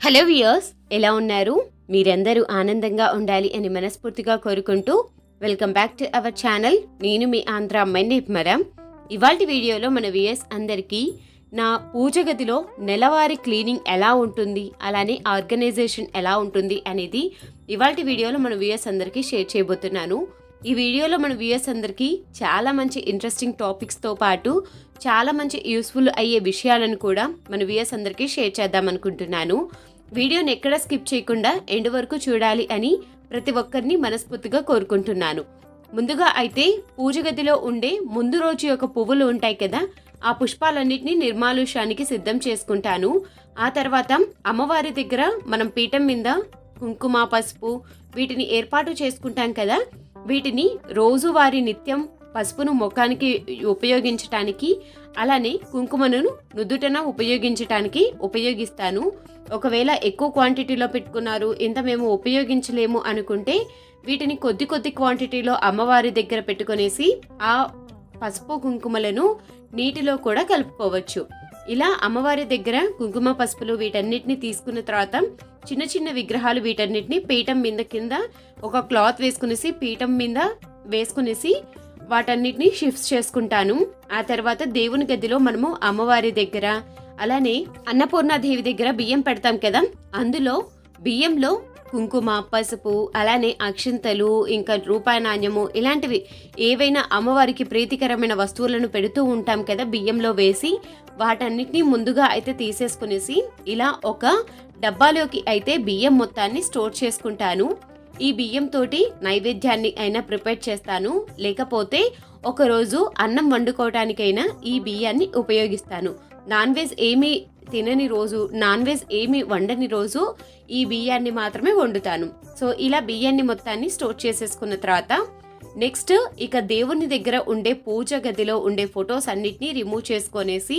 Hello viewers ఎలా ఉన్నారు? మీరందరూ ఆనందంగా ఉండాలి అని మనస్ఫూర్తిగా కోరుకుంటూ welcome back to our channel. నేను మీ ఆంధ్ర అమ్మాయి నిప్మరా ఇవాళ వీడియోలో మన వియర్స్ అందరికీ నా పూజ గదిలో నెలవారీ క్లీనింగ్ ఎలా ఉంటుంది అలానే ఆర్గనైజేషన్ ఎలా ఉంటుంది అనేది ఇవాళ వీడియోలో మన వియర్స్ అందరికీ షేర్ చేయబోతున్నాను. ఈ వీడియోలో మన వ్యూయర్స్ అందరికీ చాలా మంచి ఇంట్రెస్టింగ్ టాపిక్స్తో పాటు చాలా మంచి యూస్ఫుల్ అయ్యే విషయాలను కూడా మన వ్యూయర్స్ అందరికీ షేర్ చేద్దాం అనుకుంటున్నాను వీడియోని ఎక్కడ స్కిప్ చేయకుండా ఎండ్ వరకు చూడాలి అని ప్రతి ఒక్కరిని మనస్ఫూర్తిగా కోరుకుంటున్నాను. ముందుగా అయితే పూజ గదిలో ఉండే ముందు రోజు యొక్క పువ్వులు ఉంటాయి కదా ఆ పుష్పాలన్నిటిని నిర్మాలుష్యానికి సిద్ధం చేసుకుంటాను. ఆ తర్వాత అమ్మవారి దగ్గర మనం పీఠం మీద కుంకుమ పసుపు వీటిని ఏర్పాటు చేసుకుంటాం కదా వీటిని రోజువారీ నిత్యం పసుపును ముఖానికి ఉపయోగించటానికి అలానే కుంకుమను నుదుటన ఉపయోగించటానికి ఉపయోగిస్తాను. ఒకవేళ ఎక్కువ క్వాంటిటీలో పెట్టుకున్నారు ఇంత మేము ఉపయోగించలేము అనుకుంటే వీటిని కొద్ది కొద్ది క్వాంటిటీలో అమ్మవారి దగ్గర పెట్టుకునేసి ఆ పసుపు కుంకుమలను నీటిలో కూడా కలుపుకోవచ్చు. ఇలా అమ్మవారి దగ్గర కుంకుమ పసుపులు వీటన్నిటిని తీసుకున్న తర్వాత చిన్న చిన్న విగ్రహాలు వీటన్నిటిని పీఠం మీద కింద ఒక క్లాత్ వేసుకునేసి పీఠం మీద వేసుకునేసి వాటన్నిటిని షిఫ్ట్ చేసుకుంటాను. ఆ తర్వాత దేవుని గదిలో మనము అమ్మవారి దగ్గర అలానే అన్నపూర్ణాదేవి దగ్గర బియ్యం పెడతాం కదా. అందులో బియ్యంలో కుంకుమ పసుపు అలానే అక్షింతలు ఇంకా రూపాయి నాణ్యము ఇలాంటివి ఏవైనా అమ్మవారికి ప్రీతికరమైన వస్తువులను పెడుతూ ఉంటాం కదా బియ్యంలో వేసి వాటన్నిటిని ముందుగా అయితే తీసేసుకునేసి ఇలా ఒక డబ్బాలోకి అయితే బియ్యం మొత్తాన్ని స్టోర్ చేసుకుంటాను. ఈ బియ్యం తోటి నైవేద్యాన్ని అయినా ప్రిపేర్ చేస్తాను. లేకపోతే ఒకరోజు అన్నం వండుకోవటానికైనా ఈ బియ్యాన్ని ఉపయోగిస్తాను. నాన్ వెజ్ ఏమీ తినని రోజు నాన్ వెజ్ ఏమి వండని రోజు ఈ బియ్యాన్ని మాత్రమే వండుతాను. సో ఇలా బియ్యాన్ని మొత్తాన్ని స్టోర్ చేసేసుకున్న తర్వాత నెక్స్ట్ ఇక దేవుని దగ్గర ఉండే పూజ గదిలో ఉండే ఫొటోస్ అన్నిటినీ రిమూవ్ చేసుకొనేసి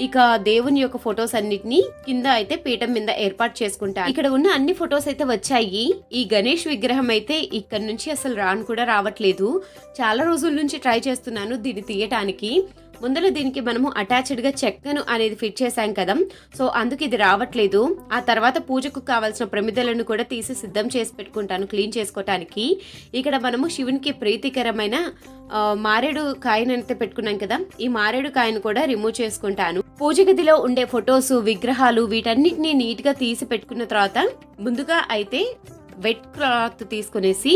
ఇక దేవుని యొక్క ఫొటోస్ అన్నిటినీ కింద అయితే పీఠం మీద ఏర్పాటు చేసుకుంటాను ఇక్కడ ఉన్న అన్ని ఫొటోస్ అయితే వచ్చాయి. ఈ గణేష్ విగ్రహం అయితే ఇక్కడ నుంచి అసలు రాను కూడా రావట్లేదు. చాలా రోజుల నుంచి ట్రై చేస్తున్నాను దీన్ని తీయటానికి. ముందులో దీనికి మనము అటాచ్డ్గా చెక్కను అనేది ఫిట్ చేశాం కదా. సో అందుకు ఇది రావట్లేదు. ఆ తర్వాత పూజకు కావాల్సిన ప్రమిదలను కూడా తీసి సిద్ధం చేసి పెట్టుకుంటాను క్లీన్ చేసుకోవటానికి ఇక్కడ మనము శివునికి ప్రీతికరమైన మారేడు కాయను అయితే పెట్టుకున్నాం కదా. ఈ మారేడు కాయను కూడా రిమూవ్ చేసుకుంటాను. పూజ గదిలో ఉండే ఫొటోస్ విగ్రహాలు వీటన్నిటిని నీట్గా తీసి పెట్టుకున్న తర్వాత ముందుగా అయితే వెట్ క్లాత్ తీసుకునేసి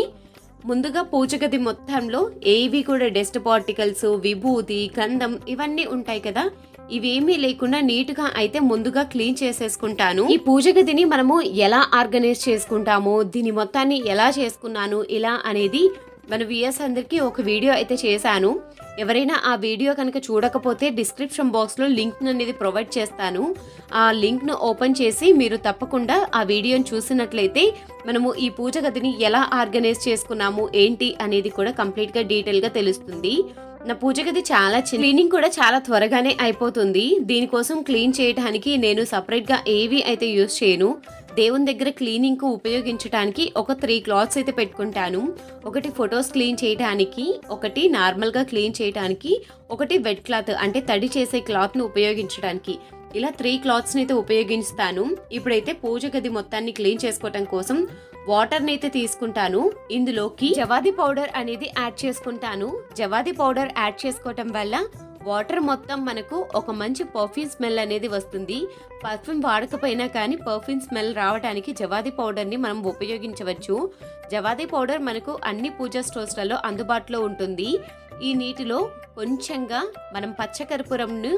ముందుగా పూజగది మొత్తంలో ఏవి కూడా డస్ట్ పార్టికల్స్ విభూతి గంధం ఇవన్నీ ఉంటాయి కదా. ఇవేమీ లేకుండా నీట్గా అయితే ముందుగా క్లీన్ చేసేసుకుంటాను. ఈ పూజ గదిని మనము ఎలా ఆర్గనైజ్ చేసుకుంటాము? దీని మొత్తాన్ని ఎలా చేసుకున్నాను? ఇలా అనేది మన విఎస్ అందరికీ ఒక వీడియో అయితే చేశాను. ఎవరైనా ఆ వీడియో కనుక చూడకపోతే డిస్క్రిప్షన్ బాక్స్లో లింక్ అనేది ప్రొవైడ్ చేస్తాను. ఆ లింక్ను ఓపెన్ చేసి మీరు తప్పకుండా ఆ వీడియోని చూసినట్లయితే మనము ఈ పూజ గదిని ఎలా ఆర్గనైజ్ చేసుకున్నాము ఏంటి అనేది కూడా కంప్లీట్గా డీటెయిల్గా తెలుస్తుంది. నా పూజ గది చాలా చిన్న క్లీనింగ్ కూడా చాలా త్వరగానే అయిపోతుంది. దీనికోసం క్లీన్ చేయడానికి నేను సపరేట్గా ఏవి అయితే యూస్ చేయను. దేవుని దగ్గర క్లీనింగ్కు ఉపయోగించడానికి ఒక త్రీ క్లాత్స్ అయితే పెట్టుకుంటాను. ఒకటి ఫొటోస్ క్లీన్ చేయడానికి ఒకటి నార్మల్గా క్లీన్ చేయడానికి ఒకటి వెట్ క్లాత్ అంటే తడి చేసే క్లాత్ను ఉపయోగించడానికి ఇలా త్రీ క్లాత్స్ని అయితే ఉపయోగిస్తాను. ఇప్పుడైతే పూజ గది మొత్తాన్ని క్లీన్ చేసుకోవటం కోసం వాటర్ని అయితే తీసుకుంటాను. ఇందులోకి జవాది పౌడర్ అనేది యాడ్ చేసుకుంటాను. జవాది పౌడర్ యాడ్ చేసుకోవటం వల్ల వాటర్ మొత్తం మనకు ఒక మంచి పర్ఫ్యూమ్ స్మెల్ అనేది వస్తుంది. పర్ఫ్యూమ్ వాడకపోయినా కానీ పర్ఫ్యూమ్ స్మెల్ రావడానికి జవాది పౌడర్ని మనం ఉపయోగించవచ్చు. జవాది పౌడర్ మనకు అన్ని పూజా స్టోర్స్లలో అందుబాటులో ఉంటుంది. ఈ నీటిలో కొంచెంగా మనం పచ్చ కర్పూరంను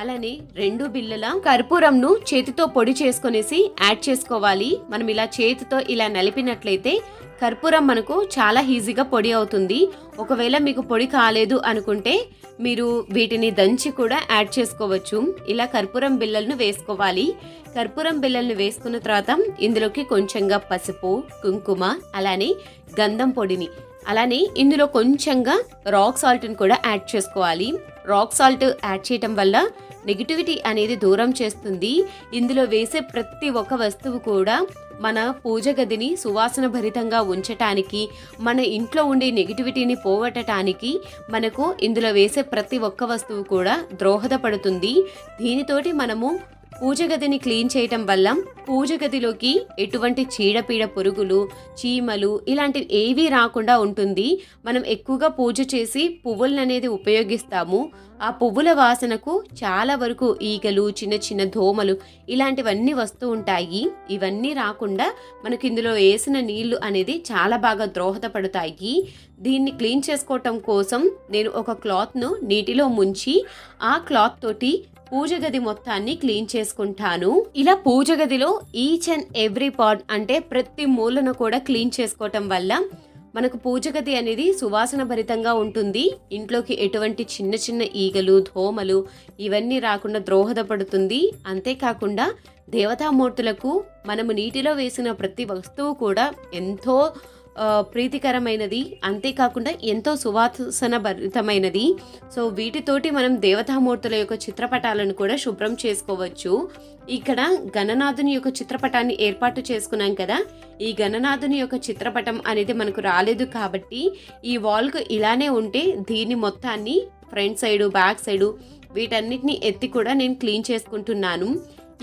అలానే రెండు బిళ్ళల కర్పూరంను చేతితో పొడి చేసుకునేసి యాడ్ చేసుకోవాలి. మనం ఇలా చేతితో ఇలా నలిపినట్లయితే కర్పూరం మనకు చాలా ఈజీగా పొడి అవుతుంది. ఒకవేళ మీకు పొడి కాలేదు అనుకుంటే మీరు వీటిని దంచి కూడా యాడ్ చేసుకోవచ్చు. ఇలా కర్పూరం బిళ్ళలను వేసుకోవాలి. కర్పూరం బిళ్ళలను వేసుకున్న తర్వాత ఇందులోకి కొంచెంగా పసుపు కుంకుమ అలానే గంధం పొడిని అలానే ఇందులో కొంచెంగా రాక్ సాల్ట్ని కూడా యాడ్ చేసుకోవాలి. రాక్ సాల్ట్ యాడ్ చేయటం వల్ల నెగిటివిటీ అనేది దూరం చేస్తుంది. ఇందులో వేసే ప్రతి ఒక్క వస్తువు కూడా మన పూజ గదిని సువాసన భరితంగా ఉంచటానికి మన ఇంట్లో ఉండే నెగిటివిటీని పోగొట్టడానికి మనకు ఇందులో వేసే ప్రతి ఒక్క వస్తువు కూడా ద్రోహదపడుతుంది దీనితోటి మనము పూజ గదిని క్లీన్ చేయటం వల్ల పూజ గదిలోకి ఎటువంటి చీడపీడ పురుగులు చీమలు ఇలాంటివి ఏవీ రాకుండా ఉంటుంది. మనం ఎక్కువగా పూజ చేసి పువ్వులను అనేది ఉపయోగిస్తాము. ఆ పువ్వుల వాసనకు చాలా వరకు ఈగలు చిన్న చిన్న దోమలు ఇలాంటివన్నీ వస్తూ ఉంటాయి. ఇవన్నీ రాకుండా మనకి ఇందులో వేసిన నీళ్ళు అనేది చాలా బాగా ద్రోహదపడతాయి దీన్ని క్లీన్ చేసుకోవటం కోసం నేను ఒక క్లాత్ను నీటిలో ముంచి ఆ క్లాత్ తోటి పూజ గది మొత్తాన్ని క్లీన్ చేసుకుంటాను. ఇలా పూజ గదిలో ఈచ్ అండ్ ఎవ్రీ పార్ట్ అంటే ప్రతి మూలను కూడా క్లీన్ చేసుకోవటం వల్ల మనకు పూజగది అనేది సువాసన భరితంగా ఉంటుంది. ఇంట్లోకి ఎటువంటి చిన్న చిన్న ఈగలు దోమలు ఇవన్నీ రాకుండా ద్రోహదపడుతుంది. అంతేకాకుండా దేవతామూర్తులకు మనము నీటిలో వేసిన ప్రతి వస్తువు కూడా ఎంతో ప్రీతికరమైనది అంతేకాకుండా ఎంతో సువాసన భరితమైనది సో వీటితోటి మనం దేవతామూర్తుల యొక్క చిత్రపటాలను కూడా శుభ్రం చేసుకోవచ్చు. ఇక్కడ గణనాథుని యొక్క చిత్రపటాన్ని ఏర్పాటు చేసుకున్నాం కదా. ఈ గణనాథుని యొక్క చిత్రపటం అనేది మనకు రాలేదు కాబట్టి ఈ వాల్కు ఇలానే ఉంటే దీని మొత్తాన్ని ఫ్రంట్ సైడు బ్యాక్ సైడు వీటన్నిటిని ఎత్తి కూడా నేను క్లీన్ చేసుకుంటున్నాను.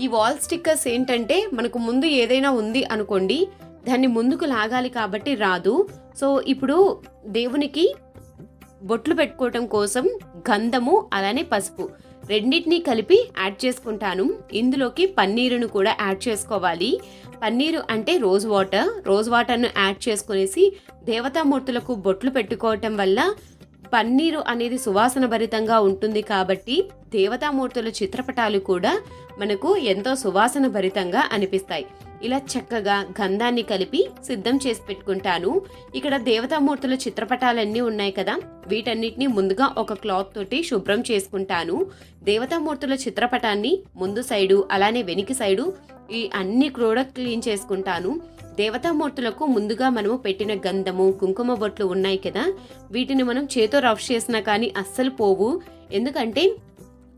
ఈ వాల్ స్టిక్కర్స్ ఏంటంటే మనకు ముందు ఏదైనా ఉంది అనుకోండి దాన్ని ముందుకు లాగాలి కాబట్టి రాదు. సో ఇప్పుడు దేవునికి బొట్లు పెట్టుకోవటం కోసం గంధము అలానే పసుపు రెండింటినీ కలిపి యాడ్ చేసుకుంటాను. ఇందులోకి పన్నీరును కూడా యాడ్ చేసుకోవాలి. పన్నీరు అంటే రోజ్ వాటర్. రోజ్ వాటర్ను యాడ్ చేసుకునేసి దేవతామూర్తులకు బొట్లు పెట్టుకోవటం వల్ల పన్నీరు అనేది సువాసన భరితంగా ఉంటుంది కాబట్టి దేవతామూర్తుల చిత్రపటాలు కూడా మనకు ఎంతో సువాసన భరితంగా అనిపిస్తాయి. ఇలా చక్కగా గంధాన్ని కలిపి సిద్ధం చేసి పెట్టుకుంటాను. ఇక్కడ దేవతామూర్తుల చిత్రపటాలన్నీ ఉన్నాయి కదా. వీటన్నిటిని ముందుగా ఒక క్లాత్ తోటి శుభ్రం చేసుకుంటాను. దేవతామూర్తుల చిత్రపటాన్ని ముందు సైడు అలానే వెనికి సైడు ఈ అన్ని కూడా క్లీన్ చేసుకుంటాను. దేవతామూర్తులకు ముందుగా మనము పెట్టిన గంధము కుంకుమ బొట్లు ఉన్నాయి కదా. వీటిని మనం చేతో రఫ్ చేసినా కానీ అస్సలు పోవు. ఎందుకంటే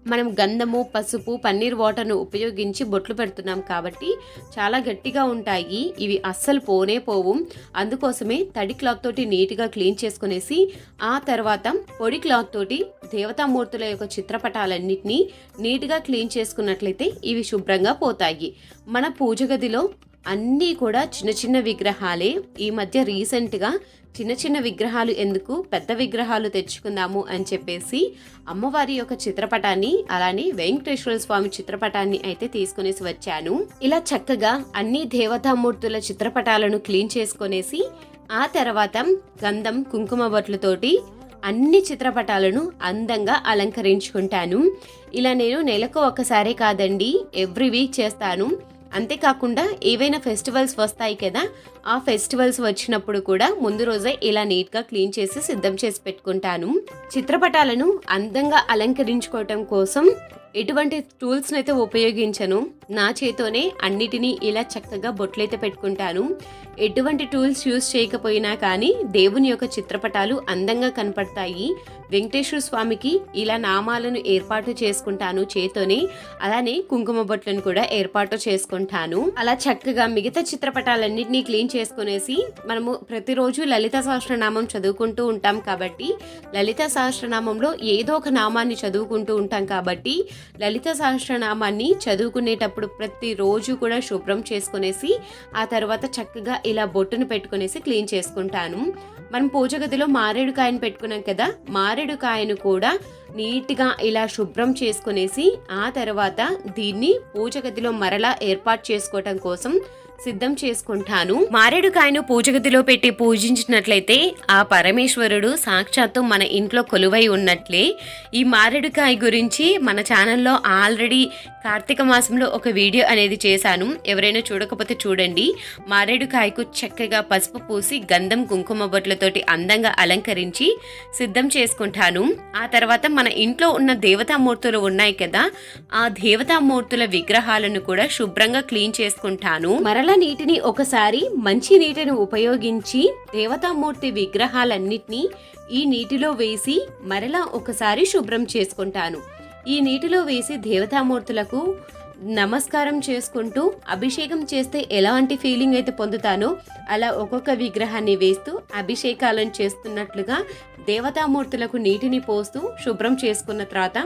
మనం గంధము పసుపు పన్నీర్ వాటర్ను ఉపయోగించి బొట్లు పెడుతున్నాం కాబట్టి చాలా గట్టిగా ఉంటాయి. ఇవి అస్సలు పోనే పోవు. అందుకోసమే తడి క్లాత్ తోటి నీట్గా క్లీన్ చేసుకునేసి ఆ తర్వాత పొడి క్లాత్ తోటి దేవతామూర్తుల యొక్క చిత్రపటాలన్నింటినీ నీట్గా క్లీన్ చేసుకున్నట్లయితే ఇవి శుభ్రంగా పోతాయి. మన పూజ గదిలో అన్నీ కూడా చిన్న చిన్న విగ్రహాలే. ఈ మధ్య రీసెంట్గా చిన్న చిన్న విగ్రహాలు ఎందుకు పెద్ద విగ్రహాలు తెచ్చుకుందాము అని చెప్పేసి అమ్మవారి యొక్క చిత్రపటాన్ని అలానే వెంకటేశ్వర స్వామి చిత్రపటాన్ని అయితే తీసుకునేసి వచ్చాను. ఇలా చక్కగా అన్ని దేవతామూర్తుల చిత్రపటాలను క్లీన్ చేసుకునేసి ఆ తర్వాత గంధం కుంకుమ బొట్లతోటి అన్ని చిత్రపటాలను అందంగా అలంకరించుకుంటాను. ఇలా నేను నెలకు ఒకసారి కాదండి ఎవ్రీ వీక్ చేస్తాను. అంతేకాకుండా ఏవైనా ఫెస్టివల్స్ వస్తాయి కదా ఆ ఫెస్టివల్స్ వచ్చినప్పుడు కూడా ముందు రోజే ఇలా నీట్గా క్లీన్ చేసి సిద్ధం చేసి పెట్టుకుంటాను. చిత్రపటాలను అందంగా అలంకరించుకోవటం కోసం ఎటువంటి టూల్స్ని అయితే ఉపయోగించను. నా చేతోనే అన్నిటినీ ఇలా చక్కగా బొట్లైతే పెట్టుకుంటాను. ఎటువంటి టూల్స్ యూజ్ చేయకపోయినా కానీ దేవుని యొక్క చిత్రపటాలు అందంగా కనపడతాయి. వెంకటేశ్వర స్వామికి ఇలా నామాలను ఏర్పాటు చేసుకుంటాను చేతోనే అలానే కుంకుమ బొట్లను కూడా ఏర్పాటు చేసుకుంటాను. అలా చక్కగా మిగతా చిత్రపటాలన్నింటినీ క్లీన్ చేసుకునేసి మనము ప్రతిరోజు లలిత సహస్రనామం చదువుకుంటూ ఉంటాం కాబట్టి లలిత సహస్రనామంలో ఏదో ఒక నామాన్ని చదువుకుంటూ ఉంటాం కాబట్టి లలిత సహస్రనామాన్ని చదువుకునేటప్పుడు ప్రతిరోజు కూడా శుభ్రం చేసుకునేసి ఆ తర్వాత చక్కగా ఇలా బొట్టును పెట్టుకునేసి క్లీన్ చేసుకుంటాను. మనం పూజ గదిలో మారేడు పెట్టుకున్నాం కదా మారేడుకాయను కూడా నీట్గా ఇలా శుభ్రం చేసుకునేసి ఆ తర్వాత దీన్ని పూజ గదిలో మరలా ఏర్పాటు చేసుకోవటం కోసం సిద్ధం చేసుకుంటాను. మారేడుకాయను పూజగదిలో పెట్టి పూజించినట్లయితే ఆ పరమేశ్వరుడు సాక్షాత్తు మన ఇంట్లో కొలువై ఉన్నట్లే. ఈ మారేడుకాయ గురించి మన ఛానల్లో ఆల్రెడీ కార్తీక మాసంలో ఒక వీడియో అనేది చేశాను. ఎవరైనా చూడకపోతే చూడండి. మారేడుకాయకు చక్కగా పసుపు పూసి గంధం కుంకుమ బొట్లతోటి అందంగా అలంకరించి సిద్ధం చేసుకుంటాను. ఆ తర్వాత మన ఇంట్లో ఉన్న దేవతామూర్తులు ఉన్నాయి కదా ఆ దేవతామూర్తుల విగ్రహాలను కూడా శుభ్రంగా క్లీన్ చేసుకుంటాను. మరల నీటిని ఒకసారి మంచి నీటిని ఉపయోగించి దేవతామూర్తి విగ్రహాలన్నిటినీ ఈ నీటిలో వేసి మరలా ఒకసారి శుభ్రం చేసుకుంటాను. ఈ నీటిలో వేసి దేవతామూర్తులకు నమస్కారం చేసుకుంటూ అభిషేకం చేస్తే ఎలాంటి ఫీలింగ్ అయితే పొందుతానో అలా ఒక్కొక్క విగ్రహాన్ని వేస్తూ అభిషేకాలను చేస్తున్నట్లుగా దేవతామూర్తులకు నీటిని పోస్తూ శుభ్రం చేసుకున్న తర్వాత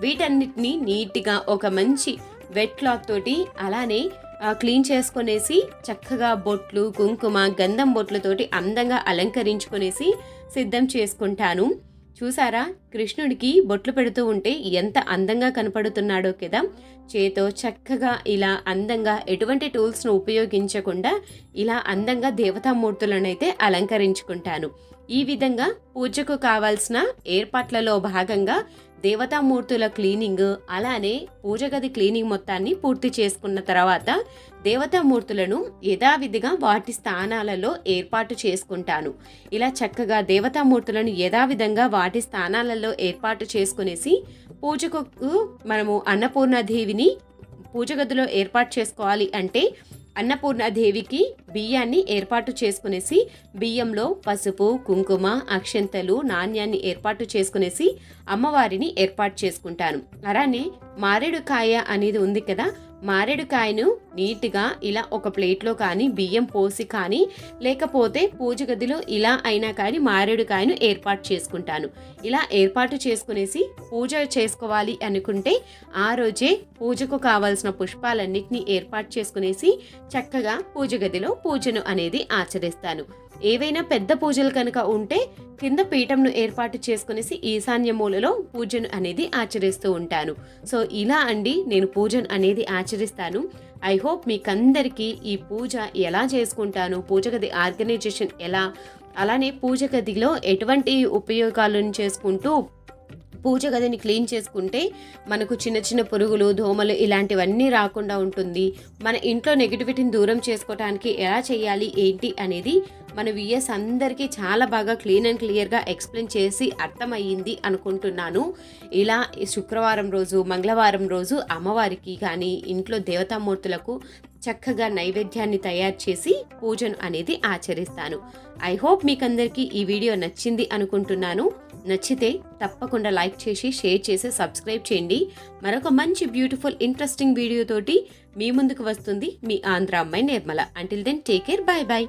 వీటన్నిటిని నీట్గా ఒక మంచి వెట్ క్లాత్ తోటి అలానే క్లీన్ చేసుకునేసి చక్కగా బొట్లు కుంకుమ గంధం బొట్లతోటి అందంగా అలంకరించుకునేసి సిద్ధం చేసుకుంటాను. చూసారా? కృష్ణుడికి బొట్లు పెడుతూ ఉంటే ఎంత అందంగా కనపడుతున్నాడో కదా? చేతో చక్కగా ఇలా అందంగా ఎటువంటి టూల్స్ను ఉపయోగించకుండా ఇలా అందంగా దేవతామూర్తులను అయితే అలంకరించుకుంటాను. ఈ విధంగా పూజకు కావాల్సిన ఏర్పాట్లలో భాగంగా దేవతామూర్తుల క్లీనింగ్ అలానే పూజ గది క్లీనింగ్ మొత్తాన్ని పూర్తి చేసుకున్న తర్వాత దేవతామూర్తులను యథావిధిగా వాటి స్థానాలలో ఏర్పాటు చేసుకుంటాను. ఇలా చక్కగా దేవతామూర్తులను యథావిధంగా వాటి స్థానాలలో ఏర్పాటు చేసుకునేసి పూజకు మనము అన్నపూర్ణాదేవిని పూజ గదిలో ఏర్పాటు చేసుకోవాలి అంటే అన్నపూర్ణాదేవికి బియ్యాన్ని ఏర్పాటు చేసుకునేసి బియ్యంలో పసుపు కుంకుమ అక్షంతలు నాణ్యాన్ని ఏర్పాటు చేసుకునేసి అమ్మవారిని ఏర్పాటు చేసుకుంటాను. అలానే మారేడుకాయ అనేది ఉంది కదా మారేడుకాయను నీట్గా ఇలా ఒక ప్లేట్లో కానీ బియ్యం పోసి కానీ లేకపోతే పూజ గదిలో ఇలా అయినా కానీ మారేడుకాయను ఏర్పాటు చేసుకుంటాను. ఇలా ఏర్పాటు చేసుకునేసి పూజ చేసుకోవాలి అనుకుంటే ఆ రోజే పూజకు కావాల్సిన పుష్పాలన్నింటినీ ఏర్పాటు చేసుకునేసి చక్కగా పూజ గదిలో పూజను అనేది ఆచరిస్తాను. ఏవైనా పెద్ద పూజలు కనుక ఉంటే కింద పీఠంను ఏర్పాటు చేసుకునేసి ఈశాన్య మూలలో పూజను అనేది ఆచరిస్తూ ఉంటాను. సో ఇలా అండి నేను పూజను అనేది ఆచరిస్తాను. ఐ హోప్ మీకందరికీ ఈ పూజ ఎలా చేసుకుంటాను పూజ గది ఆర్గనైజేషన్ ఎలా అలానే పూజ గదిలో ఎటువంటి ఉపయోగాలను చేసుకుంటూ పూజ గదిని క్లీన్ చేసుకుంటే మనకు చిన్న చిన్న పురుగులు దోమలు ఇలాంటివన్నీ రాకుండా ఉంటుంది. మన ఇంట్లో నెగిటివిటీని దూరం చేసుకోవడానికి ఎలా చేయాలి ఏంటి అనేది మన విఎస్ అందరికీ చాలా బాగా క్లీన్ అండ్ క్లియర్గా ఎక్స్ప్లెయిన్ చేసి అర్థమయ్యింది అనుకుంటున్నాను. ఇలా శుక్రవారం రోజు మంగళవారం రోజు అమ్మవారికి కానీ ఇంట్లో దేవతామూర్తులకు చక్కగా నైవేద్యాన్ని తయారు చేసి పూజను అనేది ఆచరిస్తాను. ఐ హోప్ మీకందరికీ ఈ వీడియో నచ్చింది అనుకుంటున్నాను. నచ్చితే తప్పకుండా లైక్ చేసి షేర్ చేసి సబ్స్క్రైబ్ చేయండి. మరొక మంచి బ్యూటిఫుల్ ఇంట్రెస్టింగ్ వీడియోతోటి మీ ముందుకు వస్తుంది మీ ఆంధ్ర అమ్మాయి Nirmala. Until then take care bye bye